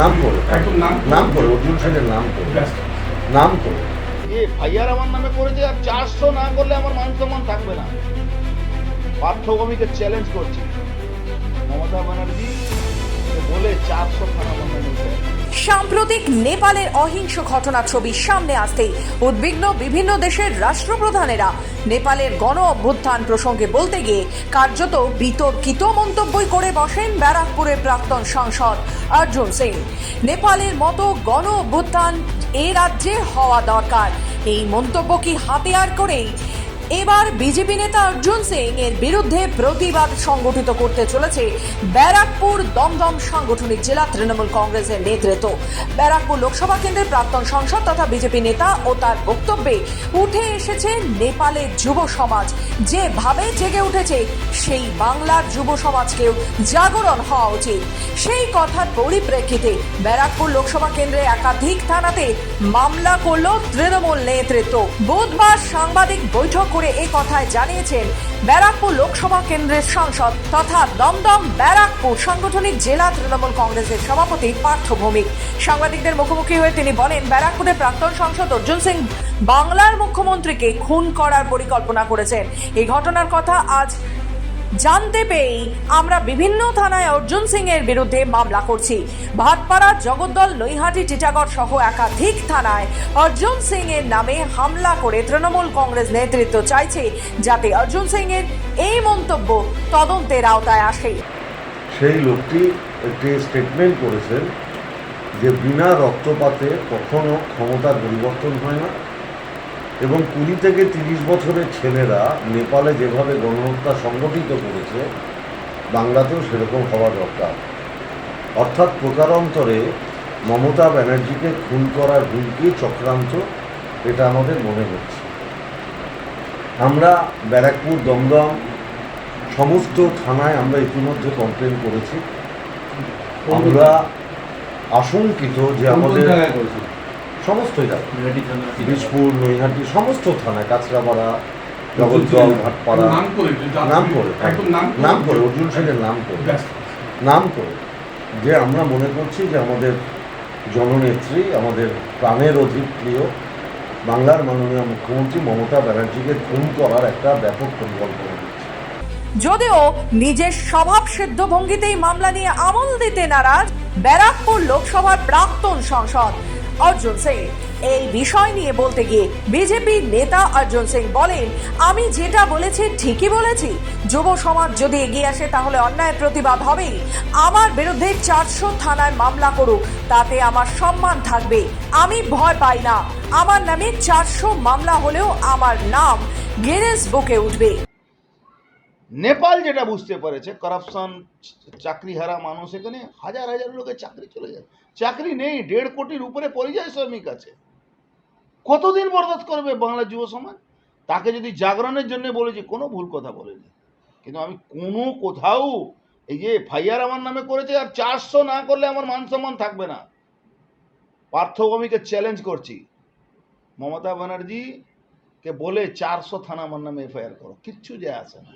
নাম করো। একদম নাম করে। নাম করে অর্জুন সেনের নাম করো। নাম করো। এ ফাইয়ার আমার নামে করেছে আর চারশো না করলে আমার মান সম্মান থাকবে না। পার্থভূমিকে চ্যালেঞ্জ করছি। মমতা ব্যানার্জি বলে চারশো সাম্প্রতিক নেপালের অহিংস ঘটনার ছবি সামনে আসতেই উদ্বিগ্ন বিভিন্ন দেশের রাষ্ট্রপ্রধানেরা নেপালের গণ অভ্যুত্থান প্রসঙ্গে বলতে গিয়ে কার্যত বিতর্কিত মন্তব্যই করে বসেন ব্যারাকপুরের প্রাক্তন সাংসদ অর্জুন সিং। নেপালের মতো গণ অভ্যুত্থান এ রাজ্যে হওয়া দরকার। এই মন্তব্য কি হাতিয়ার করেই এবার বিজেপি নেতা অর্জুন সিং এর বিরুদ্ধে প্রতিবাদ সংগঠিত করতে চলেছে ব্যারাকপুর দমদম সাংগঠনিক জেলা তৃণমূল কংগ্রেসের নেতৃত্ব। ব্যারাকপুর লোকসভা কেন্দ্রের প্রাক্তন সংসদ তথা বিজেপি নেতা ও তার বক্তব্যে উঠে এসেছে নেপালের যুব সমাজ। যেভাবে জেগে উঠেছে, সেই বাংলার যুব সমাজকেও জাগরণ হওয়া উচিত। সেই কথার পরিপ্রেক্ষিতে ব্যারাকপুর লোকসভা কেন্দ্রে একাধিক থানাতে মামলা করল তৃণমূল নেতৃত্ব। বুধবার সাংবাদিক বৈঠক করে এ কথায় জানিয়েছেন ব্যারাকপুর লোকসভা কেন্দ্রের সাংসদ তথা দমদম ব্যারাকপুর সাংগঠনিক জেলা তৃণমূল কংগ্রেসের সভাপতি পার্থ ভৌমিক। সাংবাদিকদের মুখোমুখি হয়ে তিনি বলেন, ব্যারাকপুরের প্রাক্তন সাংসদ অর্জুন সিং বাংলার মুখ্যমন্ত্রীকে খুন করার পরিকল্পনা করেছেন। এই ঘটনার কথা আজ জানতে পেয়েই আমরা বিভিন্ন থানায় অর্জুন সিং এর বিরুদ্ধে মামলা করছি। ভাটপাড়া, জগদ্দল, নৈহাটি, টিটাগড় সহ একাধিক থানায় অর্জুন সিং এর নামে হামলা করে তৃণমূল কংগ্রেস নেতৃত্ব চাইছে, যাতে অর্জুন সিং এর এই মন্তব্য তদন্তের আওতায় আসে। সেই লোকটি একটি স্টেটমেন্ট করেছেন যে বিনা রক্তপাতে কখনো ক্ষমতার পরিবর্তন হয় না। এবং কুড়ি থেকে তিরিশ বছরের ছেলেরা নেপালে যেভাবে গণহত্যা সংগঠিত করেছে বাংলাতেও সেরকম হওয়া দরকার। অর্থাৎ প্রকারান্তরে মমতা ব্যানার্জিকে খুন করার হুমকি চক্রান্ত এটা আমাদের মনে হচ্ছে। আমরা ব্যারাকপুর দমদম সমস্ত থানায় আমরা ইতিমধ্যে কমপ্লেন করেছি। আমরা আশঙ্কিত যে আমাদের সমস্ত জায়গায়। বিষপুর নৈহাটি সমস্ত থানায় কাঁচরাপাড়া জগদ্দল ভাটপাড়া। নাম করে যে- নাম করে একদম নাম করে। নাম করে অর্জুন সেনের নাম করে নাম করে যে আমরা মনে করছি যে আমাদের জননেত্রী আমাদের প্রাণের অধিক প্রিয় বাংলার মাননীয় মুখ্যমন্ত্রী মমতা ব্যানার্জিকে খুন করার একটা ব্যাপক পরিকল্পনা যদিও নিজের স্বভাব সিদ্ধ ভঙ্গিতেই মামলা নিয়ে আমল দিতে নারাজ ব্যারাকপুর লোকসভার প্রাক্তন সাংসদ অর্জুন সিং। এই বিষয় নিয়ে বলতে গিয়ে বিজেপি নেতা অর্জুন সিং বলেন, আমি যেটা বলেছি ঠিকই বলেছি। যুব সমাজ যদি এগিয়ে আসে তাহলে অন্যায় প্রতিবাদ হবেই। আমার বিরুদ্ধে চারশো থানায় মামলা করুক, তাতে আমার সম্মান থাকবে। আমি ভয় পাই না। আমার নামে চারশো মামলা হলেও আমার নাম গিনেস বুকে উঠবে। নেপাল যেটা বুঝতে পেরেছে করাপশন চাকরি হারা মানুষ এখানে হাজার হাজার লোকের চাকরি চলে যায়। চাকরি নেই, দেড় কোটির উপরে পরিযায়ী শ্রমিক আছে। কতদিন বরদাস্ত করবে বাংলার যুব সমাজ? তাকে যদি জাগরণের জন্য বলেছি কোনো ভুল কথা বলেনি। কিন্তু আমি কোনো কোথাও এই যে ফাইয়ার আমার নামে করেছে আর চারশো না করলে আমার মান সম্মান থাকবে না। পার্থভূমিকে চ্যালেঞ্জ করছি। মমতা ব্যানার্জি কে বলে, চারশো থানা আমার নামে এফআইআর করো। কিচ্ছু যায় আসে না।